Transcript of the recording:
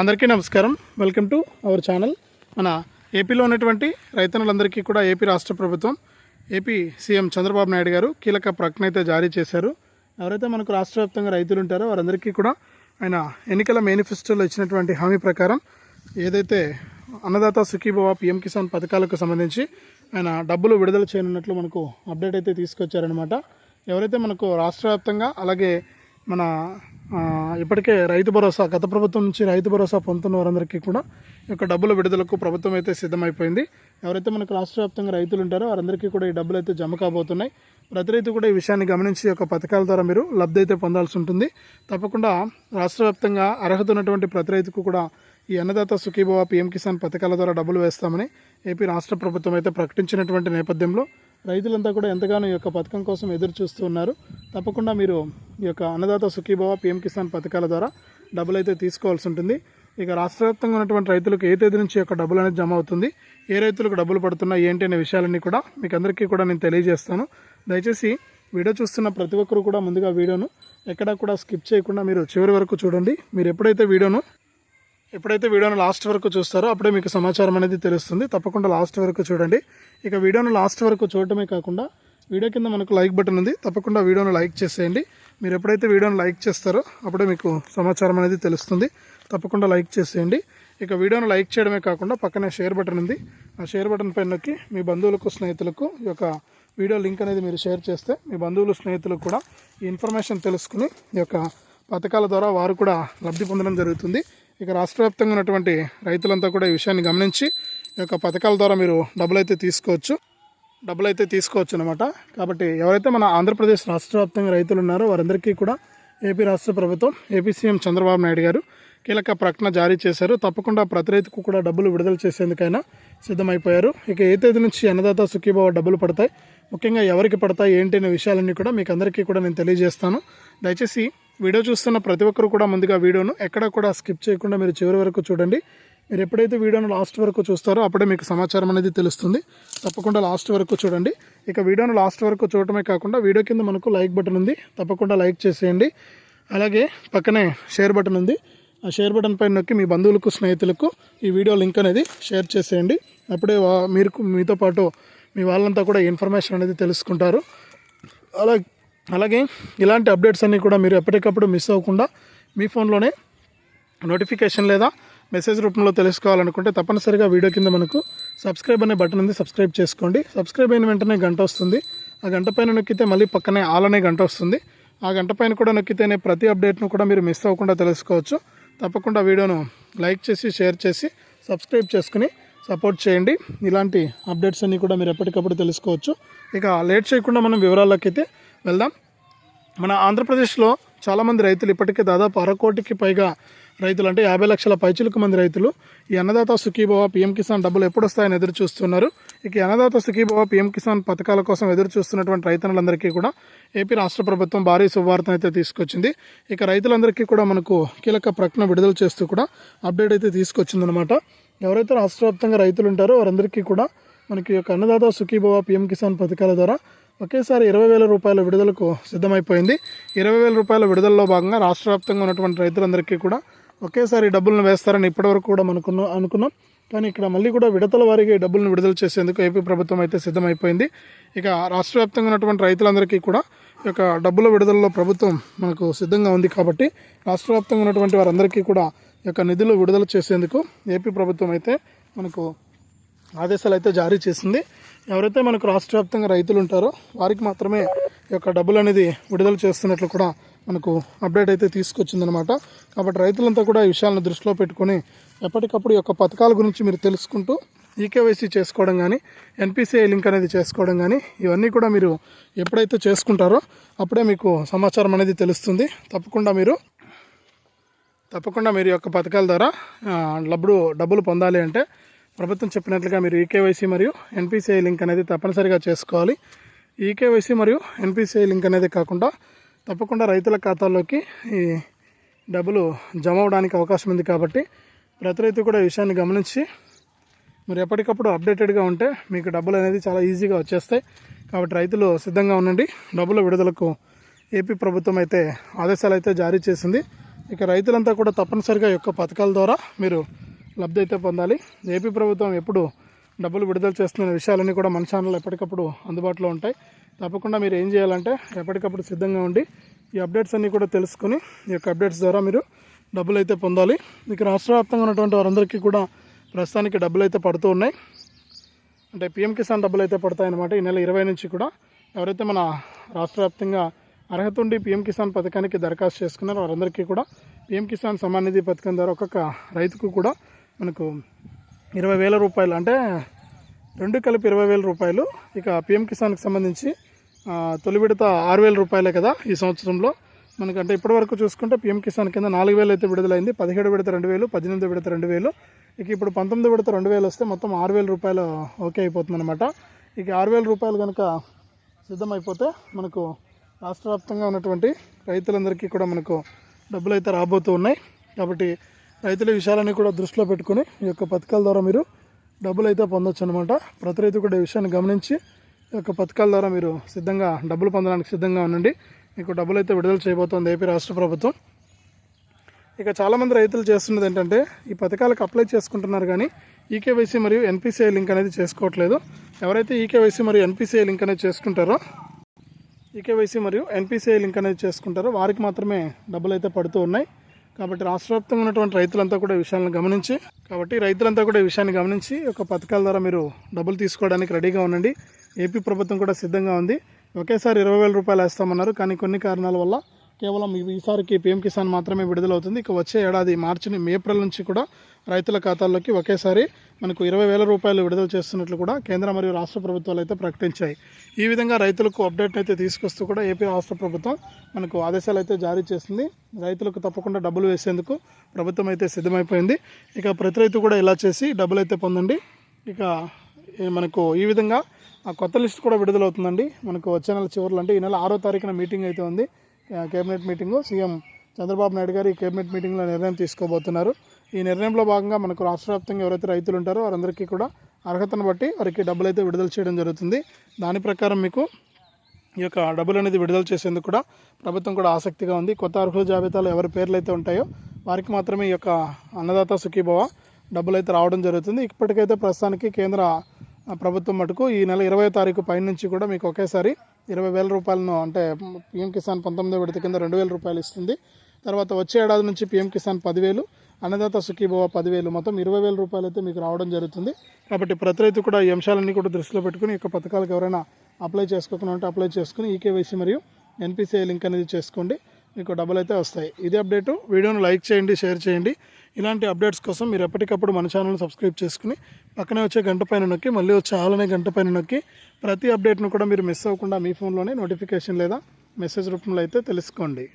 అందరికీ నమస్కారం. Welcome to our channel మన ఏపీలో ఉన్నటువంటి రైతన్నులందరికీ కూడా ఏపీ రాష్ట్ర ప్రభుత్వం ఏపీ సీఎం చంద్రబాబు నాయుడు గారు కీలక ప్రకటన అయితే జారీ చేశారు. ఎవరైతే మనకు రాష్ట్ర వ్యాప్తంగా రైతులు ఉంటారో వారందరికీ కూడా ఆయన ఎన్నికల మేనిఫెస్టోలో ఇచ్చినటువంటి హామీ ప్రకారం ఏదైతే అన్నదాత సుఖీభవ పిఎం కిసాన్ పథకాలకు సంబంధించి ఆయన డబ్బులు విడుదల చేయనున్నట్లు మనకు అప్డేట్ అయితే తీసుకొచ్చారనమాట ఎవరైతే మనకు రాష్ట్ర వ్యాప్తంగా అలాగే మన ఇప్పటికే రైతు భరోసా గత ప్రభుత్వం నుంచి రైతు భరోసా పొందుతున్న వారందరికీ కూడా యొక్క డబ్బుల విడుదలకు ప్రభుత్వం అయితే సిద్ధమైపోయింది. ఎవరైతే మనకు రాష్ట్ర వ్యాప్తంగా రైతులు ఉంటారో వారందరికీ కూడా ఈ డబ్బులు అయితే జమ కాబోతున్నాయి. ప్రతి రైతు కూడా ఈ విషయాన్ని గమనించి యొక్క పథకాల ద్వారా మీరు లబ్ధి అయితే పొందాల్సి ఉంటుంది. తప్పకుండా రాష్ట్ర వ్యాప్తంగా అర్హత ఉన్నటువంటి ప్రతి రైతుకు కూడా ఈ అన్నదాత సుఖీభవ పిఎం కిసాన్ పథకాల ద్వారా డబ్బులు వేస్తామని ఏపీ రాష్ట్ర ప్రభుత్వం అయితే ప్రకటించినటువంటి నేపథ్యంలో రైతులంతా కూడా ఎంతగానో ఈ యొక్క పథకం కోసం ఎదురు చూస్తూ ఉన్నారు. తప్పకుండా మీరు ఈ యొక్క అన్నదాత సుఖీభావ పిఎం కిసాన్ పథకాల ద్వారా డబ్బులు అయితే తీసుకోవాల్సి ఉంటుంది. ఇక రాష్ట్ర వ్యాప్తంగా ఉన్నటువంటి రైతులకు ఏ తేదీ నుంచి యొక్క డబ్బులు అనేది జమ అవుతుంది ఏ రైతులకు డబ్బులు పడుతున్నాయి ఏంటి అనే విషయాలన్నీ కూడా మీకు అందరికీ కూడా నేను తెలియజేస్తాను. దయచేసి వీడియో చూస్తున్న ప్రతి ఒక్కరు కూడా ముందుగా వీడియోను ఎక్కడా కూడా స్కిప్ చేయకుండా మీరు చివరి వరకు చూడండి. మీరు ఎప్పుడైతే వీడియోను ఎప్పుడైతే వీడియోను లాస్ట్ వరకు చూస్తారో అప్పుడే మీకు సమాచారం అనేది తెలుస్తుంది. తప్పకుండా లాస్ట్ వరకు చూడండి. ఇక వీడియోను లాస్ట్ వరకు చూడటమే కాకుండా వీడియో కింద మనకు లైక్ బటన్ ఉంది. తప్పకుండా వీడియోను లైక్ చేసేయండి. మీరు ఎప్పుడైతే వీడియోను లైక్ చేస్తారో అప్పుడే మీకు సమాచారం అనేది తెలుస్తుంది. తప్పకుండా లైక్ చేసేయండి. ఇక వీడియోను లైక్ చేయడమే కాకుండా పక్కనే షేర్ బటన్ ఉంది. ఆ షేర్ బటన్ పైన నొక్కి మీ బంధువులకు స్నేహితులకు ఈ యొక్క వీడియో లింక్ అనేది మీరు షేర్ చేస్తే మీ బంధువులు స్నేహితులకు కూడా ఈ ఇన్ఫర్మేషన్ తెలుసుకుని ఈ యొక్క పథకాల ద్వారా వారు కూడా లబ్ధి పొందడం జరుగుతుంది. ఇక రాష్ట్ర వ్యాప్తంగా ఉన్నటువంటి రైతులంతా కూడా ఈ విషయాన్ని గమనించి ఈ యొక్క పథకాల ద్వారా మీరు డబ్బులు అయితే తీసుకోవచ్చు. డబ్బులు అయితే తీసుకోవచ్చు అనమాట కాబట్టి ఎవరైతే మన ఆంధ్రప్రదేశ్ రాష్ట్ర వ్యాప్తంగా రైతులు ఉన్నారో వారందరికీ కూడా ఏపీ రాష్ట్ర ప్రభుత్వం ఏపీ సీఎం చంద్రబాబు నాయుడు గారు కీలక ప్రకటన జారీ చేశారు. తప్పకుండా ప్రతి రైతుకు కూడా డబ్బులు విడుదల చేసేందుకైనా సిద్ధమైపోయారు. ఇక ఏ తేదీ నుంచి అన్నదాత సుఖీభావ డబ్బులు పడతాయి ముఖ్యంగా ఎవరికి పడతాయి ఏంటి అనే విషయాలన్నీ కూడా మీకు అందరికీ కూడా నేను తెలియజేస్తాను. దయచేసి వీడియో చూస్తున్న ప్రతి ఒక్కరు కూడా ముందుగా వీడియోను ఎక్కడ కూడా స్కిప్ చేయకుండా మీరు చివరి వరకు చూడండి. మీరు ఎప్పుడైతే వీడియోను లాస్ట్ వరకు చూస్తారో అప్పుడే మీకు సమాచారం అనేది తెలుస్తుంది. తప్పకుండా లాస్ట్ వరకు చూడండి. ఇక వీడియోను లాస్ట్ వరకు చూడటమే కాకుండా వీడియో కింద మనకు లైక్ బటన్ ఉంది. తప్పకుండా లైక్ చేసేయండి. అలాగే పక్కనే షేర్ బటన్ ఉంది. ఆ షేర్ బటన్ పైన నొక్కి మీ బంధువులకు స్నేహితులకు ఈ వీడియో లింక్ అనేది షేర్ చేసేయండి. అప్పుడే వా- మీరు మీతో పాటు మీ వాళ్ళంతా కూడా ఇన్ఫర్మేషన్ అనేది తెలుసుకుంటారు. అలా అలాగే ఇలాంటి అప్డేట్స్ అన్నీ కూడా మీరు ఎప్పటికప్పుడు మిస్ అవ్వకుండా మీ ఫోన్లోనే నోటిఫికేషన్ లేదా మెసేజ్ రూపంలో తెలుసుకోవాలనుకుంటే తప్పనిసరిగా వీడియో కింద మనకు సబ్స్క్రైబ్ అనే బటన్ ఉంది సబ్స్క్రైబ్ చేసుకోండి. సబ్స్క్రైబ్ అయిన వెంటనే గంట వస్తుంది. ఆ గంట పైన నొక్కితే మళ్ళీ పక్కనే ఆల్ అనే గంట వస్తుంది. ఆ గంట పైన కూడా నొక్కితేనే ప్రతి అప్డేట్ను కూడా మీరు మిస్ అవ్వకుండా తెలుసుకోవచ్చు. తప్పకుండా వీడియోను లైక్ చేసి షేర్ చేసి సబ్స్క్రైబ్ చేసుకుని సపోర్ట్ చేయండి. ఇలాంటి అప్డేట్స్ అన్నీ కూడా మీరు ఎప్పటికప్పుడు తెలుసుకోవచ్చు. ఇక లేట్ చేయకుండా మనం వివరాల్లోకి అయితే వెళ్దాం. మన ఆంధ్రప్రదేశ్లో చాలామంది రైతులు ఇప్పటికే దాదాపు అరకోటికి పైగా రైతులు అంటే యాభై లక్షల పైచులకు మంది రైతులు ఈ అన్నదాత సుఖీభవ పిఎం కిసాన్ డబ్బులు ఎప్పుడు వస్తాయని ఎదురు చూస్తున్నారు ఇక అన్నదాత సుఖీభవ పిఎం కిసాన్ పథకాల కోసం ఎదురు చూస్తున్నటువంటి రైతన్నులందరికీ కూడా ఏపీ రాష్ట్ర ప్రభుత్వం భారీ శుభవార్తను అయితే తీసుకొచ్చింది. ఇక రైతులందరికీ కూడా మనకు కీలక ప్రకటన విడుదల చేస్తూ కూడా అప్డేట్ అయితే తీసుకొచ్చిందనమాట ఎవరైతే రాష్ట్ర వ్యాప్తంగా రైతులు ఉంటారో వారందరికీ కూడా మనకి యొక్క అన్నదాత సుఖీభవ పిఎం కిసాన్ పథకాల ద్వారా ఒకేసారి ఇరవై వేల రూపాయల విడుదలకు సిద్ధమైపోయింది. ఇరవై వేల రూపాయల విడుదలలో భాగంగా రాష్ట్ర వ్యాప్తంగా ఉన్నటువంటి రైతులందరికీ కూడా ఒకేసారి డబ్బులను వేస్తారని ఇప్పటివరకు కూడా మనకున్న అనుకున్నాం. కానీ ఇక్కడ మళ్ళీ కూడా విడతల వారికి డబ్బులను విడుదల చేసేందుకు ఏపీ ప్రభుత్వం అయితే సిద్ధమైపోయింది. ఇక రాష్ట్ర వ్యాప్తంగా ఉన్నటువంటి రైతులందరికీ కూడా ఈ యొక్క డబ్బుల విడుదలలో ప్రభుత్వం మనకు సిద్ధంగా ఉంది కాబట్టి రాష్ట్ర వ్యాప్తంగా ఉన్నటువంటి వారందరికీ కూడా ఈ యొక్క నిధులు విడుదల చేసేందుకు ఏపీ ప్రభుత్వం అయితే మనకు ఆదేశాలు అయితే జారీ చేసింది. ఎవరైతే మనకు రాష్ట్ర వ్యాప్తంగా రైతులు ఉంటారో వారికి మాత్రమే ఈ యొక్క డబ్బులు అనేది విడుదల చేస్తున్నట్లు కూడా మనకు అప్డేట్ అయితే తీసుకొచ్చిందనమాట. కాబట్టి రైతులంతా కూడా ఈ విషయాలను దృష్టిలో పెట్టుకొని ఎప్పటికప్పుడు ఈ యొక్క పథకాల గురించి మీరు తెలుసుకుంటూ ఈకేవైసీ చేసుకోవడం కానీ ఎన్పిసిఐ లింక్ అనేది చేసుకోవడం కానీ ఇవన్నీ కూడా మీరు ఎప్పుడైతే చేసుకుంటారో అప్పుడే మీకు సమాచారం అనేది తెలుస్తుంది. తప్పకుండా మీరు తప్పకుండా మీరు ఈ యొక్క పథకాల ద్వారా ఆ, డబ్బులు డబ్బులు పొందాలి అంటే ప్రభుత్వం చెప్పినట్లుగా మీరు ఈకేవైసీ మరియు ఎన్పిసిఐ లింక్ అనేది తప్పనిసరిగా చేసుకోవాలి. ఈకేవైసీ మరియు ఎన్పిసిఐ లింక్ అనేది కాకుండా తప్పకుండా రైతుల ఖాతాల్లోకి ఈ డబ్బులు జమ అవడానికి అవకాశం ఉంది కాబట్టి ప్రతి రైతు కూడా ఈ విషయాన్ని గమనించి మీరు ఎప్పటికప్పుడు అప్డేటెడ్గా ఉంటే మీకు డబ్బులు అనేది చాలా ఈజీగా వచ్చేస్తాయి. కాబట్టి రైతులు సిద్ధంగా ఉండండి. డబ్బుల విడుదలకు ఏపీ ప్రభుత్వం అయితే ఆదేశాలు అయితే జారీ చేసింది. ఇక రైతులంతా కూడా తప్పనిసరిగా యొక్క పథకాల ద్వారా మీరు లబ్ధి అయితే పొందాలి. ఏపీ ప్రభుత్వం ఎప్పుడు డబ్బులు విడుదల చేస్తున్న విషయాలన్నీ కూడా మన ఛానల్ ఎప్పటికప్పుడు అందుబాటులో ఉంటాయి. తప్పకుండా మీరు ఏం చేయాలంటే ఎప్పటికప్పుడు సిద్ధంగా ఉండి ఈ అప్డేట్స్ అన్నీ కూడా తెలుసుకుని ఈ యొక్క అప్డేట్స్ ద్వారా మీరు డబ్బులు అయితే పొందాలి. ఇక రాష్ట్ర వ్యాప్తంగా ఉన్నటువంటి వారందరికీ కూడా ప్రస్తుతానికి డబ్బులు అయితే పడుతూ ఉన్నాయి. అంటే పిఎం కిసాన్ డబ్బులు అయితే పడతాయన్నమాట. ఈ నెల ఇరవై నుంచి కూడా ఎవరైతే మన రాష్ట్ర వ్యాప్తంగా అర్హత ఉండి పిఎం కిసాన్ పథకానికి దరఖాస్తు చేసుకున్నారో వారందరికీ కూడా పిఎం కిసాన్ సమాన్ నిధి పథకం ద్వారా ఒక్కొక్క రైతుకు కూడా మనకు ఇరవై వేల రూపాయలు అంటే రెండు కలిపి ఇరవై వేల రూపాయలు. ఇక పిఎం కిసాన్కి సంబంధించి తొలి విడత ఆరు వేల రూపాయలే కదా ఈ సంవత్సరంలో. మనకంటే ఇప్పటివరకు చూసుకుంటే పిఎం కిసాన్ కింద నాలుగు వేలు అయితే విడుదలైంది. పదిహేడు విడత రెండు వేలు పద్దెనిమిది విడత రెండు వేలు. ఇక ఇప్పుడు పంతొమ్మిది విడత రెండు వేలు వస్తే మొత్తం ఆరు వేల రూపాయలు ఓకే అయిపోతుంది అనమాట ఇక ఆరు వేల రూపాయలు కనుక సిద్ధమైపోతే మనకు రాష్ట్ర వ్యాప్తంగా ఉన్నటువంటి రైతులందరికీ కూడా మనకు డబ్బులు అయితే రాబోతూ ఉన్నాయి. కాబట్టి రైతుల విషయాలన్నీ కూడా దృష్టిలో పెట్టుకుని ఈ యొక్క పథకాల ద్వారా మీరు డబ్బులు అయితే పొందొచ్చు అనమాట ప్రతి రైతు కూడా ఈ విషయాన్ని గమనించి ఈ యొక్క పథకాల ద్వారా మీరు సిద్ధంగా డబ్బులు పొందడానికి సిద్ధంగా ఉండండి. మీకు డబ్బులు అయితే విడుదల చేయబోతోంది ఏపీ రాష్ట్ర ప్రభుత్వం. ఇక చాలామంది రైతులు చేస్తున్నది ఏంటంటే ఈ పథకాలకు అప్లై చేసుకుంటున్నారు కానీ ఈకేవైసీ మరియు ఎన్పిసిఐ లింక్ అనేది చేసుకోవట్లేదు. ఎవరైతే ఈకేవైసీ మరియు ఎన్పిసిఐ లింక్ అనేది చేసుకుంటారో ఈకేవైసీ మరియు ఎన్పిసిఐ లింక్ అనేది చేసుకుంటారో వారికి మాత్రమే డబ్బులు అయితే పడుతూ ఉన్నాయి. కాబట్టి రాష్ట్ర వ్యాప్తంగా ఉన్నటువంటి రైతులంతా కూడా ఈ విషయాలను గమనించి కాబట్టి రైతులంతా కూడా ఈ విషయాన్ని గమనించి ఒక పథకాల ద్వారా మీరు డబ్బులు తీసుకోవడానికి రెడీగా ఉండండి. ఏపీ ప్రభుత్వం కూడా సిద్ధంగా ఉంది. ఒకేసారి ఇరవై వేల రూపాయలు వేస్తామన్నారు కానీ కొన్ని కారణాల వల్ల కేవలం ఈసారికి పీఎం కిసాన్ మాత్రమే విడుదలవుతుంది. ఇక వచ్చే ఏడాది మార్చి ఏప్రిల్ నుంచి కూడా రైతుల ఖాతాల్లోకి ఒకేసారి మనకు ఇరవై వేల రూపాయలు విడుదల చేస్తున్నట్లు కూడా కేంద్ర మరియు రాష్ట్ర ప్రభుత్వాలు అయితే ప్రకటించాయి. ఈ విధంగా రైతులకు అప్డేట్ అయితే తీసుకొస్తూ కూడా ఏపీ రాష్ట్ర ప్రభుత్వం మనకు ఆదేశాలు అయితే జారీ చేసింది. రైతులకు తప్పకుండా డబ్బులు వేసేందుకు ప్రభుత్వం అయితే సిద్ధమైపోయింది. ఇక ప్రతి రైతు కూడా ఇలా చేసి డబ్బులు అయితే పొందండి. ఇక మనకు ఈ విధంగా ఆ కొత్త లిస్ట్ కూడా విడుదలవుతుందండి. మనకు వచ్చే నెల చివరిలో అంటే ఈ నెల ఆరో తారీఖున మీటింగ్ అయితే ఉంది. Cabinet meeting. CM Chandrababu Naidu garu ఈ కేబినెట్ మీటింగ్లో నిర్ణయం తీసుకోబోతున్నారు. ఈ నిర్ణయంలో భాగంగా మనకు రాష్ట్ర వ్యాప్తంగా ఎవరైతే రైతులు ఉంటారో వారందరికీ కూడా అర్హతను బట్టి వారికి డబ్బులు అయితే విడుదల చేయడం జరుగుతుంది. దాని ప్రకారం మీకు ఈ యొక్క డబ్బులు అనేది విడుదల చేసేందుకు కూడా ప్రభుత్వం కూడా ఆసక్తిగా ఉంది. కొత్త అర్హుల జాబితాలో ఎవరి పేర్లు అయితే ఉంటాయో వారికి మాత్రమే ఈ యొక్క అన్నదాత సుఖీభవ డబ్బులు అయితే రావడం జరుగుతుంది. ఇప్పటికైతే ప్రస్తుతానికి కేంద్ర ప్రభుత్వం మటుకు ఈ నెల ఇరవై తారీఖు పైన నుంచి కూడా మీకు ఒకేసారి ఇరవై వేల రూపాయలను అంటే పిఎం కిసాన్ పంతొమ్మిదో విడత కింద రెండు వేల రూపాయలు ఇస్తుంది. తర్వాత వచ్చే ఏడాది నుంచి పిఎం కిసాన్ పదివేలు అన్నదాత సుఖీభవ పదివేలు మొత్తం ఇరవై వేల రూపాయలు అయితే మీకు రావడం జరుగుతుంది. కాబట్టి ప్రతి రైతు కూడా ఈ అంశాలన్నీ కూడా దృష్టిలో పెట్టుకుని ఈ యొక్క పథకాలకు ఎవరైనా అప్లై చేసుకోకుండా ఉంటే అప్లై చేసుకుని ఈకేవైసీ మరియు ఎన్పిసిఐ లింక్ అనేది చేసుకోండి. మీకు డబ్బులు అయితే వస్తాయి. ఇదే అప్డేటు. వీడియోను లైక్ చేయండి షేర్ చేయండి. ఇలాంటి అప్డేట్స్ కోసం మీరు ఎప్పటికప్పుడు మన ఛానల్ సబ్స్క్రైబ్ చేసుకుని పక్కనే వచ్చే గంట పైన నొక్కి మళ్ళీ వచ్చే ఆలనే గంట పైన నొక్కి ప్రతి అప్డేట్ను కూడా మీరు మిస్ అవ్వకుండా మీ ఫోన్లోనే నోటిఫికేషన్ లేదా మెసేజ్ రూపంలో అయితే తెలుసుకోండి.